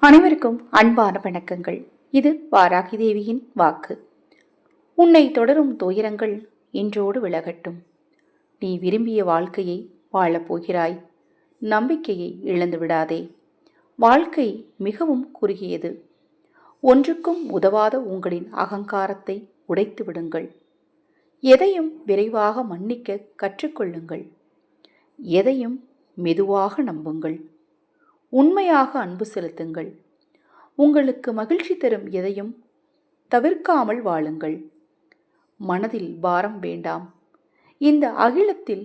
அனைவருக்கும் அன்பான வணக்கங்கள். இது வாராகி தேவியின் வாக்கு. உன்னை தொடரும் துயரங்கள் இன்றோடு விலகட்டும். நீ விரும்பிய வாழ்க்கையை வாழப் போகிறாய். நம்பிக்கையை இழந்து விடாதே. வாழ்க்கை மிகவும் குறுகியது. ஒன்றுக்கும் உதவாத உங்களின் அகங்காரத்தை உடைத்து விடுங்கள். எதையும் விரைவாக மன்னிக்க கற்றுக்கொள்ளுங்கள். எதையும் மெதுவாக நம்புங்கள். உண்மையாக அன்பு செலுத்துங்கள். உங்களுக்கு மகிழ்ச்சி தரும் எதையும் தவிர்க்காமல் வாழுங்கள். மனதில் பாரம் வேண்டாம். இந்த அகிலத்தில்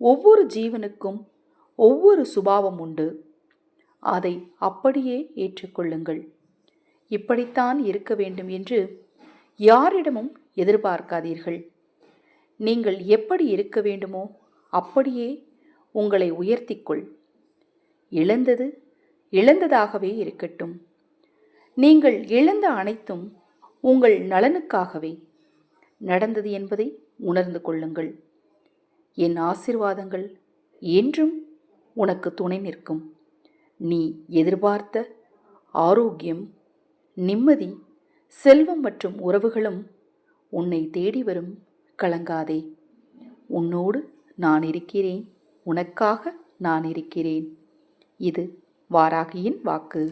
ஒவ்வொரு ஜீவனுக்கும் ஒவ்வொரு சுபாவம் உண்டு. அதை அப்படியே ஏற்றுக்கொள்ளுங்கள். இப்படித்தான் இருக்க வேண்டும் என்று யாரிடமும் எதிர்பார்க்காதீர்கள். நீங்கள் எப்படி இருக்க வேண்டுமோ அப்படியே உங்களை உயர்த்திக்கொள். இழந்தது இழந்ததாகவே இருக்கட்டும். நீங்கள் இழந்த அனைத்தும் உங்கள் நலனுக்காகவே நடந்தது என்பதை உணர்ந்து கொள்ளுங்கள். என் ஆசிர்வாதங்கள் என்றும் உனக்கு துணை நிற்கும். நீ எதிர்பார்த்த ஆரோக்கியம் நிம்மதி செல்வம் மற்றும் உறவுகளும் உன்னை தேடி வரும். கலங்காதே. உன்னோடு நான் இருக்கிறேன். உனக்காக நான் இருக்கிறேன். இது வாராகியின் வாக்கு.